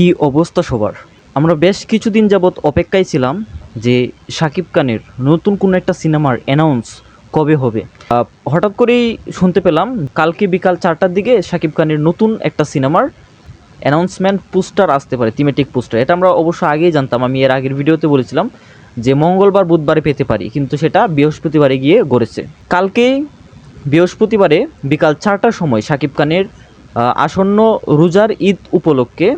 কি অবস্থা সবার? আমরা বেশ কিছুদিন যাবৎ অপেক্ষায় ছিলাম যে শাকিব খানের নতুন কোনো একটা সিনেমার অ্যানাউন্স কবে হবে। হঠাৎ করেই শুনতে পেলাম কালকে বিকাল চারটার দিকে শাকিব খানের নতুন একটা সিনেমার অ্যানাউন্সমেন্ট পোস্টার আসতে পারে থিমেটিক পোস্টার এটা আমরা অবশ্য আগেই জানতাম, আমি এর আগের ভিডিওতে বলেছিলাম যে মঙ্গলবার বুধবারে পেতে পারি, কিন্তু সেটা বৃহস্পতিবারে গিয়ে গড়েছে। কালকেই বৃহস্পতিবারে বিকাল চারটার সময় শাকিব খানের আসন্ন রোজার ঈদ উপলক্ষে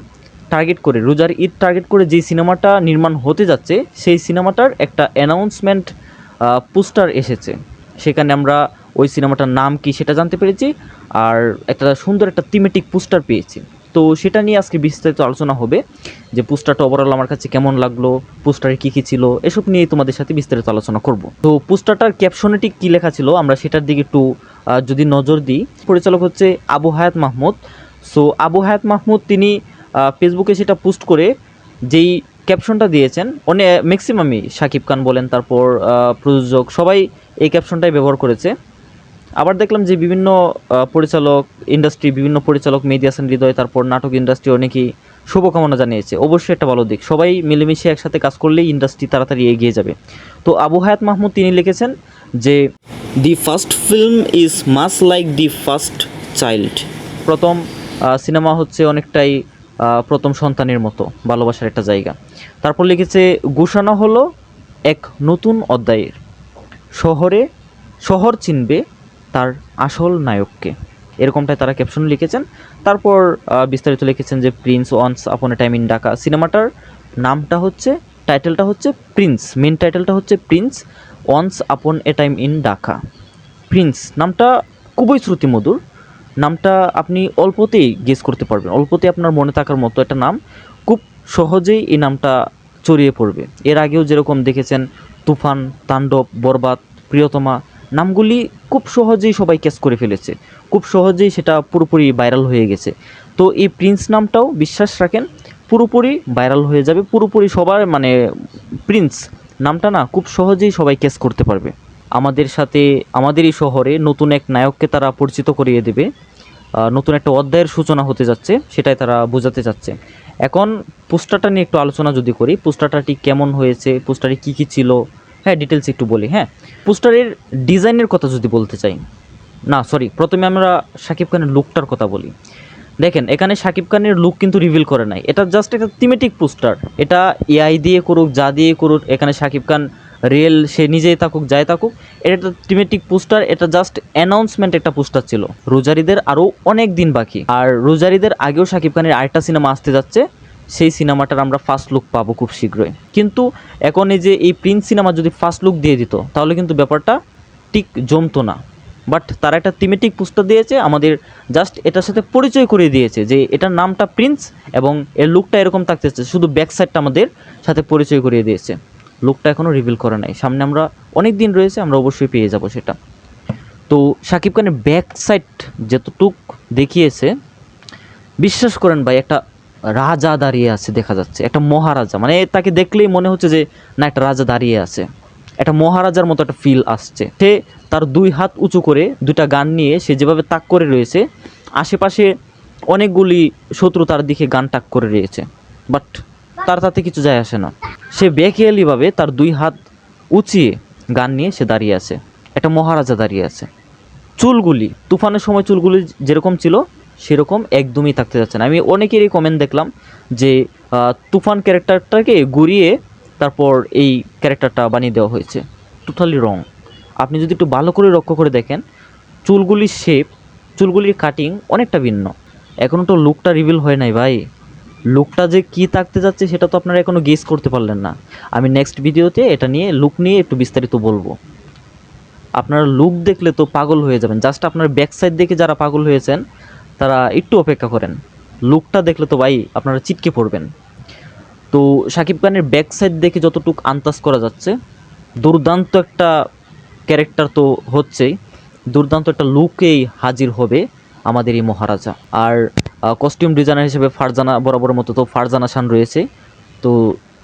টার্গেট করে, রোজার ঈদ টার্গেট করে যে সিনেমাটা নির্মাণ হতে যাচ্ছে, সেই সিনেমাটার একটা অ্যানাউন্সমেন্ট পোস্টার এসেছে। সেখানে আমরা ওই সিনেমাটার নাম কি সেটা জানতে পেরেছি, আর একটা সুন্দর একটা থিমেটিক পোস্টার পেয়েছি। তো সেটা নিয়ে আজকে বিস্তারিত আলোচনা হবে, যে পোস্টারটা ওভারঅল আমার কাছে কেমন লাগল পোস্টারে কী কী ছিল, এসব নিয়ে তোমাদের সাথে বিস্তারিত আলোচনা করব। তো পোস্টারটার ক্যাপশনে ঠিক কী লেখা ছিল, আমরা সেটার দিকে একটু যদি নজর দিই, পরিচালক হচ্ছে আবু হায়াত মাহমুদ। সো আবু হায়াত মাহমুদ তিনি ফেসবুকে সেটা পোস্ট করে যেই ক্যাপশনটা দিয়েছেন অনেক ম্যাক্সিমামই শাকিব খান বলেন, তারপর প্রযোজক, সবাই এই ক্যাপশনটাই ব্যবহার করেছে। আবার দেখলাম যে বিভিন্ন পরিচালক ইন্ডাস্ট্রি বিভিন্ন পরিচালক মেহেদি হৃদয়, তারপর নাটক ইন্ডাস্ট্রি অনেকেই শুভকামনা জানিয়েছে। অবশ্যই একটা ভালো দিক। সবাই মিলেমিশে একসাথে কাজ করলেই ইন্ডাস্ট্রি তাড়াতাড়ি এগিয়ে যাবে। তো আবু হায়াত মাহমুদ তিনি লিখেছেন যে the first film is much like the first child প্রথম সিনেমা হচ্ছে অনেকটাই প্রথম সন্তানের মতো, ভালোবাসার একটা জায়গা। তারপর লিখেছে, ঘোষণা হলো এক নতুন অধ্যায়ের। শহরে, শহর চিনবে তার আসল নায়ককে। এরকমটাই তারা ক্যাপশন লিখেছেন। তারপর বিস্তারিত লিখেছেন যে Prince once upon a time in Dhaka সিনেমাটার নামটা হচ্ছে টাইটেলটা হচ্ছে প্রিন্স মেন টাইটেলটা হচ্ছে prince once upon a time in Dhaka prince নামটা খুবই শ্রুতিমধুর। নামটা আপনি অল্পতেই গেস করতে পারবেন। অল্পতেই আপনার মনে থাকার মতো একটা নাম। খুব সহজেই এই নামটা ছড়িয়ে পড়বে। এর আগেও যেরকম দেখেছেন, তুফান, তাণ্ডব, বরবাদ, প্রিয়তমা, নামগুলি খুব সহজেই সবাই ক্যাচ করে ফেলেছে। খুব সহজেই সেটা পুরোপুরি ভাইরাল হয়ে গেছে। তো এই প্রিন্স নামটাও বিশ্বাস রাখেন, পুরোপুরি ভাইরাল হয়ে যাবে, পুরোপুরি সবার মানে প্রিন্স নামটা না খুব সহজেই সবাই ক্যাচ করতে পারবে। আমাদের সাথে আমাদের এই শহরে নতুন এক নায়ককে তারা পরিচিত করিয়ে দেবে। নতুন একটা অধ্যায়ের সূচনা হতে যাচ্ছে, সেটাই তারা বোঝাতে চাচ্ছে। এখন পোস্টারটা নিয়ে একটু আলোচনা যদি করি, পোস্টারটা ঠিক কেমন হয়েছে, পোস্টারে কী কী ছিল? হ্যাঁ ডিটেলস একটু বলি হ্যাঁ। পোস্টারের ডিজাইনের কথা যদি বলতে চাই, না সরি প্রথমে আমরা শাকিব খানের লুকটার কথা বলি। দেখেন, এখানে শাকিব খানের লুক কিন্তু রিভিল করে নাই। এটা জাস্ট একটা থিমেটিক পোস্টার। এটা এআই দিয়ে করুক, যা দিয়ে করুক, এখানে শাকিব খান রিয়েল সে নিজেই থাকুক, যাই থাকুক, এটা একটা থিমেটিক পোস্টার এটা জাস্ট অ্যানাউন্সমেন্ট একটা পোস্টার ছিল। রোজারিদের আরও অনেক দিন বাকি। আর রোজারিদের আগেও শাকিব খানের আরেকটা সিনেমা আসতে যাচ্ছে, সেই সিনেমাটার আমরা ফার্স্ট লুক পাবো খুব শীঘ্রই। কিন্তু এখন এই যে এই প্রিন্স সিনেমা যদি ফার্স্ট লুক দিয়ে দিত, তাহলে কিন্তু ব্যাপারটা ঠিক জমতো না। বাট তারা একটা থিমেটিক পোস্টার দিয়েছে, আমাদের জাস্ট এটার সাথে পরিচয় করিয়ে দিয়েছে যে এটার নামটা প্রিন্স এবং এর লুকটা এরকম থাকতেছে শুধু ব্যাক সাইডটা আমাদের সাথে পরিচয় করিয়ে দিয়েছে। লুকটা এখনও রিভিল করে নাই। সামনে আমরা অনেক দিন রয়েছে, আমরা অবশ্যই পেয়ে যাব সেটা। তো শাকিব খানের ব্যাক সাইড যতটুক দেখিয়েছে, বিশ্বাস করেন ভাই, একটা রাজা দাঁড়িয়ে আছে দেখা যাচ্ছে, একটা মহারাজা। মানে তাকে দেখলেই মনে হচ্ছে যে, না, একটা রাজা দাঁড়িয়ে আছে। একটা মহারাজার মতো একটা ফিল আসছে। সে তার দুই হাত উঁচু করে দুইটা গান নিয়ে সে যেভাবে তাক করে রয়েছে, আশেপাশে অনেকগুলি শত্রু তার দিকে গান টাক করে রয়েছে। বাট তার তাতে কিছু যায় আসে না। সে বেখেয়ালিভাবে তার দুই হাত উঁচিয়ে গান নিয়ে সে দাঁড়িয়ে আছে। একটা মহারাজা দাঁড়িয়ে আছে। চুলগুলি, তুফানের সময় চুলগুলি যেরকম ছিল, সেরকম একদমই থাকতে যাচ্ছে না। আমি অনেকেরই কমেন্ট দেখলাম যে তুফান ক্যারেক্টারটাকে ঘুরিয়ে তারপর এই ক্যারেক্টারটা বানিয়ে দেওয়া হয়েছে। টোটালি রং আপনি যদি একটু ভালো করে লক্ষ্য করে দেখেন, চুলগুলির শেপ চুলগুলির কাটিং অনেকটা ভিন্ন। এখনও তো লুকটা রিভিল হয় নাই ভাই। লুকটা যে কী থাকতে যাচ্ছে সেটা তো আপনারা এখনও গেস করতে পারলেন না। আমি নেক্সট ভিডিওতে এটা নিয়ে লুক নিয়ে একটু বিস্তারিত বলব। আপনারা লুক দেখলে তো পাগল হয়ে যাবেন। জাস্ট আপনার ব্যাক সাইড দেখে যারা পাগল হয়েছেন, তারা একটু অপেক্ষা করেন। লুকটা দেখলে তো ভাই আপনারা চিটকে পড়বেন। তো শাকিব খানের ব্যাক সাইড দেখে যতটুকু আন্দাজ করা যাচ্ছে, দুর্দান্ত একটা ক্যারেক্টার তো হচ্ছেই। দুর্দান্ত একটা লুকেই হাজির হবে আমাদের এই মহারাজা। আর কস্টিউম ডিজাইনার হিসেবে ফারজানা বরাবরের মতো তো ফারজানা শান রয়েছে। তো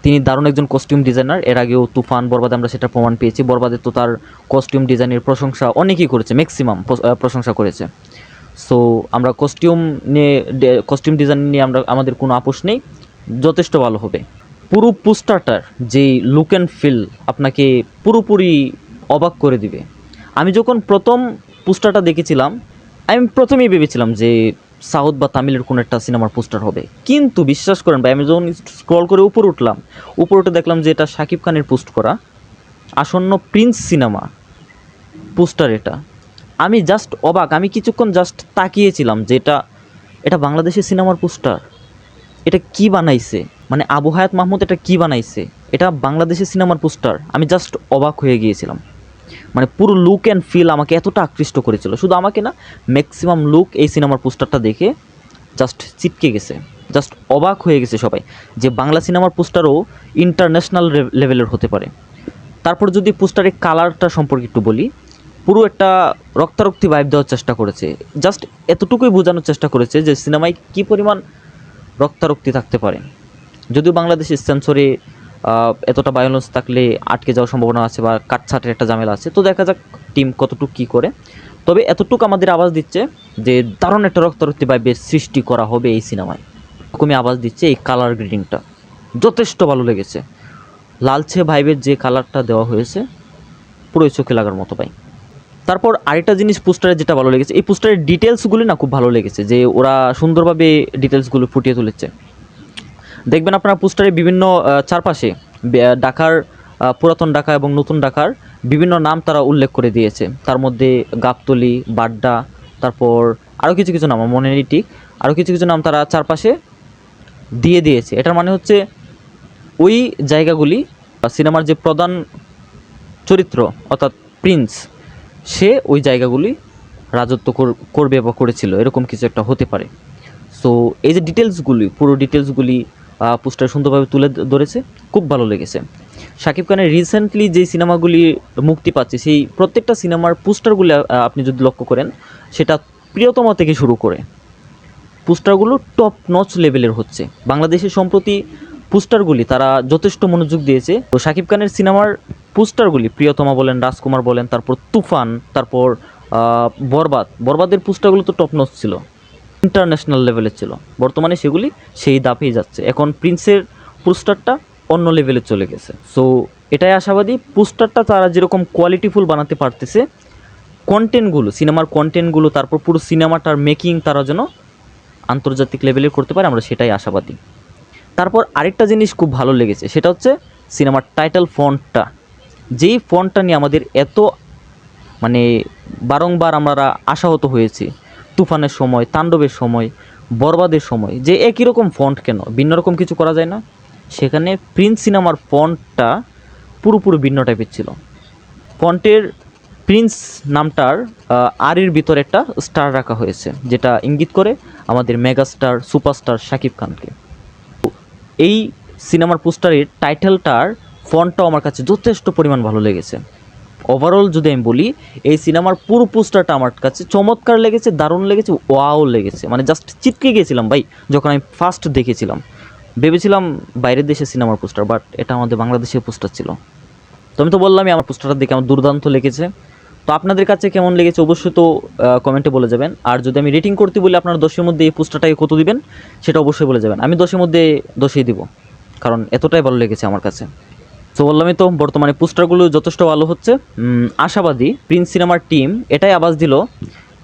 তিনি দারুণ একজন কস্টিউম ডিজাইনার এর আগেও তুফান বরবাদে আমরা সেটা প্রমাণ পেয়েছি। বরবাদে তো তার কস্টিউম ডিজাইনের প্রশংসা অনেকেই করেছে ম্যাক্সিমাম প্রশংসা করেছে। সো আমরা কস্টিউম নিয়ে কস্টিউম ডিজাইন নিয়ে আমরা আমাদের কোনো আপোষ নেই। যথেষ্ট ভালো হবে। পুরো পোস্টারটার যে লুক অ্যান্ড ফিল আপনাকে পুরোপুরি অবাক করে দিবে। আমি যখন প্রথম পোস্টারটা দেখেছিলাম, আমি প্রথমেই ভেবেছিলাম যে সাউথ বা তামিলের কোনো একটা সিনেমার পোস্টার হবে। কিন্তু বিশ্বাস করেন ভাই, আমি যখন স্ক্রল করে উপরে উঠলাম, উপরে উঠে দেখলাম যে এটা শাকিব খানের পোস্ট করা। আসন্ন প্রিন্স সিনেমা পোস্টার এটা। আমি জাস্ট অবাক, আমি কিছুক্ষণ জাস্ট তাকিয়েছিলাম যে এটা এটা বাংলাদেশের সিনেমার পোস্টার। এটা কি বানাইছে? মানে আবু হায়াত মাহমুদ এটা কি বানাইছে? এটা বাংলাদেশের সিনেমার পোস্টার। আমি জাস্ট অবাক হয়ে গিয়েছিলাম। মানে পুরো লুক অ্যান্ড ফিল আমাকে এতটা আকৃষ্ট করেছিল। শুধু আমাকে না ম্যাক্সিমাম লুক এই সিনেমার পোস্টারটা দেখে জাস্ট চিটকে গেছে। জাস্ট অবাক হয়ে গেছে সবাই যে বাংলা সিনেমার পোস্টারও ইন্টারন্যাশনাল লেভেলের হতে পারে। তারপর যদি পোস্টারের কালারটা সম্পর্কে একটু বলি, পুরো একটা রক্তারক্তি ভাইব দেওয়ার চেষ্টা করেছে। জাস্ট এতটুকুই বোঝানোর চেষ্টা করেছে যে সিনেমায় কী পরিমাণ রক্তারক্তি থাকতে পারে। যদিও বাংলাদেশের সেন্সরে এতটা ভায়োলেন্স থাকলে আটকে যাওয়ার সম্ভাবনা আছে বা কাটছাটের একটা ঝামেলা আছে। তো দেখা যাক টিম কতটুকু কী করে। তবে এতটুকু আমাদের আওয়াজ দিচ্ছে যে দারুণ একটা রক্তারক্তি ভাইবের সৃষ্টি করা হবে এই সিনেমায়। এরকমই আওয়াজ দিচ্ছে এই কালার গ্রিডিংটা যথেষ্ট ভালো লেগেছে। লালচে ভাইবের যে কালারটা দেওয়া হয়েছে, পুরোই চোখে লাগার মতো ভাই। তারপর আরেকটা জিনিস পোস্টারে যেটা ভালো লেগেছে, এই পোস্টারের ডিটেলসগুলি না খুব ভালো লেগেছে, যে ওরা সুন্দরভাবে ডিটেলসগুলো ফুটিয়ে তুলেছে। দেখবেন আপনারা পোস্টারে বিভিন্ন চারপাশে ঢাকার পুরাতন ঢাকা এবং নতুন ঢাকার বিভিন্ন নাম তারা উল্লেখ করে দিয়েছে। তার মধ্যে গাবতলি, বাড্ডা, তারপর আরও কিছু কিছু নাম, মনে নেই ঠিক আরও কিছু কিছু নাম তারা চারপাশে দিয়ে দিয়েছে। এটার মানে হচ্ছে ওই জায়গাগুলি সিনেমার যে প্রধান চরিত্র, অর্থাৎ প্রিন্স, সে ওই জায়গাগুলি রাজত্ব কর- করবে বা করেছিল। এরকম কিছু একটা হতে পারে। সো, এই যে ডিটেলসগুলি পুরো ডিটেলসগুলি পোস্টার সুন্দরভাবে তুলে ধরেছে। খুব ভালো লেগেছে। শাকিব খানের রিসেন্টলি যে সিনেমাগুলি মুক্তি পাচ্ছে, সেই প্রত্যেকটা সিনেমার পোস্টারগুলি আপনি যদি লক্ষ্য করেন, সেটা প্রিয়তম থেকে শুরু করে পোস্টারগুলো টপ নচ লেভেলের হচ্ছে। বাংলাদেশের সম্প্রতি পোস্টারগুলি তারা যথেষ্ট মনোযোগ দিয়েছে। তো শাকিব খানের সিনেমার পোস্টারগুলি প্রিয়তমা বলেন, রাজকুমার বলেন, তারপর তুফান, তারপর বরবাদ। বরবাদের পোস্টারগুলো তো টপ নচ ছিল। ইন্টারন্যাশনাল লেভেলের ছিল। বর্তমানে সেগুলি সেই দাপেই যাচ্ছে। এখন প্রিন্সের পোস্টারটা অন্য লেভেলে চলে গেছে। সো এটাই আশাবাদী। পোস্টারটা তারা যেরকম কোয়ালিটিফুল বানাতে পারতেছে কন্টেন্টগুলো সিনেমার কন্টেন্টগুলো তারপর পুরো সিনেমাটার মেকিং তারা যেন আন্তর্জাতিক লেভেলে করতে পারে, আমরা সেটাই আশাবাদী। তারপর আরেকটা জিনিস খুব ভালো লেগেছে, সেটা হচ্ছে সিনেমার টাইটেল ফন্টটা যেই ফন্টটা নিয়ে আমাদের এত মানে বারংবার আমরা আশাহত হয়েছি তুফানের সময়, তাণ্ডবের সময়, বরবাদের সময়, যে একই রকম ফন্ট কেন? ভিন্ন রকম কিছু করা যায় না? সেখানে প্রিন্স সিনেমার ফন্টটা পুরোপুরি ভিন্ন টাইপের ছিল। ফন্টের প্রিন্স নামটার আরির ভিতরে একটা স্টার রাখা হয়েছে, যেটা ইঙ্গিত করে আমাদের মেগাস্টার সুপারস্টার শাকিব খানকে। এই সিনেমার পোস্টারের টাইটেলটার ফন্টটাও আমার কাছে যথেষ্ট পরিমাণ ভালো লেগেছে। ওভারঅল যদি আমি বলি, এই সিনেমার পুরো পোস্টারটা আমার কাছে চমৎকার লেগেছে, দারুণ লেগেছে ওয়াও লেগেছে। মানে জাস্ট চিটকে গিয়েছিলাম ভাই, যখন আমি ফার্স্ট দেখেছিলাম। ভেবেছিলাম বাইরের দেশের সিনেমার পোস্টার বাট এটা আমাদের বাংলাদেশের পোস্টার ছিল। তো আমি তো বললামই আমার পোস্টারটা দেখে আমার দুর্দান্ত লেগেছে। তো আপনাদের কাছে কেমন লেগেছে অবশ্যই তো কমেন্টে বলে যাবেন। আর যদি আমি রেটিং করতে বলি, আপনারা দশের মধ্যে এই পোস্টারটাকে কত দিবেন, সেটা অবশ্যই বলে যাবেন। আমি দশের মধ্যে দশেই দিব, কারণ এতটাই ভালো লেগেছে আমার কাছে। তো বললামই তো, বর্তমানে পোস্টারগুলো যথেষ্ট ভালো হচ্ছে। আশাবাদী, প্রিন্স সিনেমার টিম এটাই আবাস দিল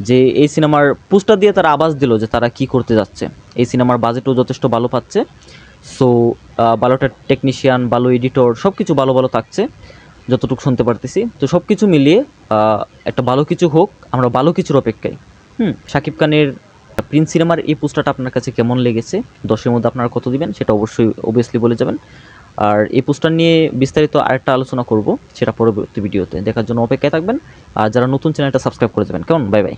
যে এই সিনেমার পোস্টার দিয়ে তারা আবাস দিল যে তারা কি করতে যাচ্ছে। এই সিনেমার বাজেটও যথেষ্ট ভালো পাচ্ছে। সো ভালোটা টেকনিশিয়ান ভালো এডিটর সব কিছু ভালো ভালো থাকছে। যতটুকু শুনতে পারতেছি। তো সব কিছু মিলিয়ে একটা ভালো কিছু হোক, আমরা ভালো কিছুর অপেক্ষায়। হুম, শাকিব খানের প্রিন্স সিনেমার এই পোস্টারটা আপনার কাছে কেমন লেগেছে? দশের মধ্যে আপনারা কত দিবেন? সেটা অবশ্যই অবভিয়াসলি বলে যাবেন। আর এই পোস্টার নিয়ে বিস্তারিত আরেকটা আলোচনা করব, সেটা পরবর্তী ভিডিওতে। দেখার জন্য অপেক্ষায় থাকবেন, আর যারা নতুন চ্যানেলটা সাবস্ক্রাইব করে দেবেন কেমন? Bye bye.